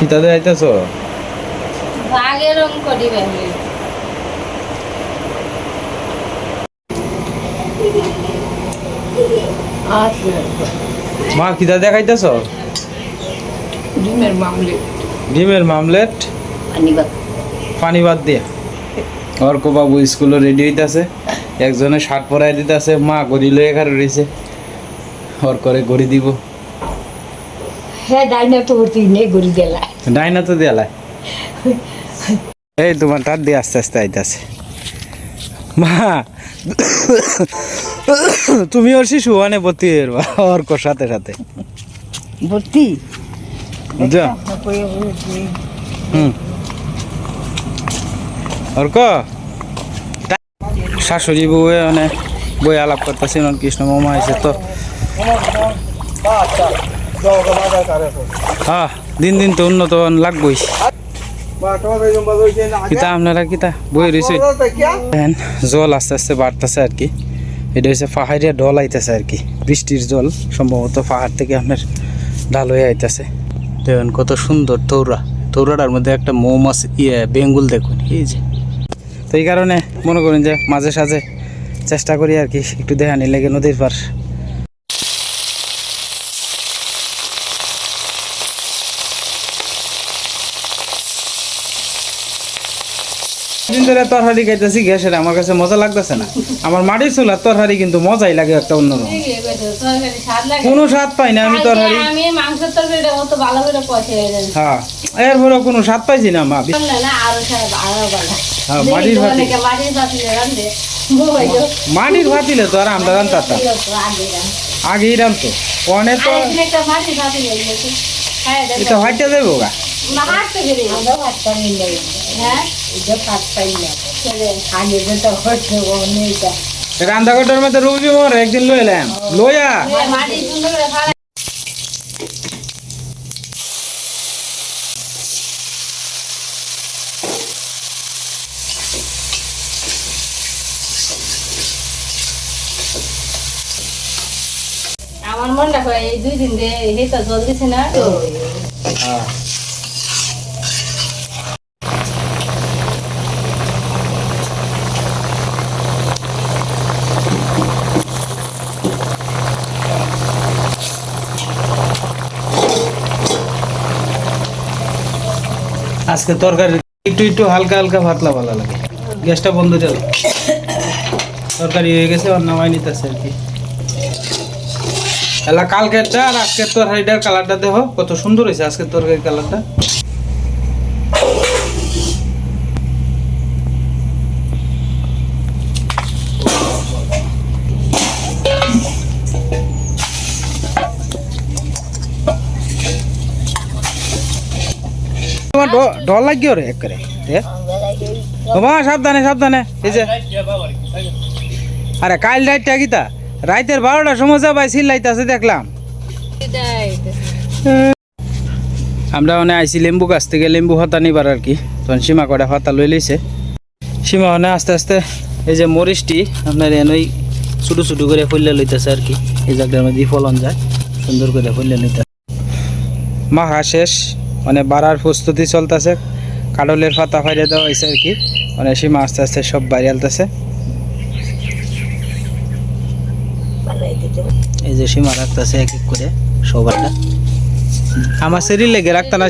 খিতাতে আইতেছ? ভাগের রং করি ভাবি আছে মা খিতা দেখাইতেছ? ডিমের মামলে ডিমের মামলেট? পানি বাদ দিয়ে। অর্ক বাবু স্কুলে রেডি হইতাছে। একজনে শার্ট পরাই দিতেছে মা গড়ি লয়ে এখানে রয়েছে ওর করে গড়ি দিব। হ্যাঁ ডাইনা তো ভর্তি নেই গড়ি গেলা। ডাইনা তো দেয়ালায় এই তোমার তার দিয়ে আস্তে আস্তে আইতাছে। মা তুমি ওর শিশু মানে ভর্তি যাবা, সাথে সাথে। ভর্তি? হুম। অর্ক শাশুড়ি বউয়ে মানে বই আলাপ করতেছে কৃষ্ণ মামা আছে তো। হ্যাঁ দিন দিন তো উন্নত লাগবই। কিতা আপনারা কিতা? বই রয়েছে? জল আস্তে আস্তে বাড়তেছে আর কি। এটা হচ্ছে পাহাড়িয়া ঢল আইতেছে আর কি। বৃষ্টির জল সম্ভবত পাহাড় থেকে আপনার ঢাল হয়ে আইতেছে। দেখুন কত সুন্দর তৌরা। তৌরাটার মধ্যে একটা মৌমাছি ইয়ে বেঙ্গুল দেখুন, এই যে। তো এই কারণে মনে করেন যে মাঝে সাঝে চেষ্টা করি আর কি, একটু দেখানি লেগে নদীর পার দিন ধরে তরহারি খাইতেছি গ্যাসের আমার কাছে মজা লাগতেছে না। আমার মাটির চুলার তরহারি কিন্তু মজাই লাগে একটা অন্যরকম কোনো স্বাদ পাই না আমি তরহারি। হ্যাঁ এরপরে কোনো স্বাদ পাইছি না মা হ্যাঁ, মাটির। মাটির ভাতিলে তো আর আমরা জানতাম আগেই রামতো অনেক তো হয়ে এটা হাইটে দেবো গা। হাঁটতে হ্যাঁ? রান্নাঘরটার মধ্যে রুবি মোর একদিন লই এলাম। লইয়া। আমার মনটা হয় এই দুই দিন দিয়ে হেটা জল দিছে না। আজকে তরকারি একটু একটু হালকা হালকা ভাতলা ভালো লাগে। গ্যাসটা বন্ধ চল তরকারি হয়ে গেছে, আর নামাই নিতেছে আর কি। তাহলে কালকেরটা আর আজকের তরকারিটার কালারটা দেখো, কত সুন্দর হয়েছে আজকের তরকারির কালারটা তোমার ডর লাগিও রে একবারে। সাবধানে সাবধানে। এই যে। আরে কাল রাইটটা গীতা রাইতের বারোটার সময় যাবাই চিল্লাইতেছে দেখলাম। আমরা মানে আইছি লেম্বু গাছ থেকে, লেম্বু হতা নিবার আর কি। তখন সীমা কটা হতা লই লইছে। সীমা মানে আস্তে আস্তে এই যে মরিচটি, আপনার এনেই ছোটো ছোটো করে ফুললে লইতেছে আর কি। এই জায়গাটার মধ্যে ফলন যায়, সুন্দর করে ফুললে লইতে মাখা শেষ। মানে বাড়ার প্রস্তুতি চলতেছে। কাডলের পাতা ফাইরে দেওয়া হয়েছে আর কি। মানে সীমা আস্তে আস্তে সব বাইরে আলতেছে। এই যে সীমা রাখতেছে এক এক করে সবারটা আমার শরীর লেগে রাখতাম না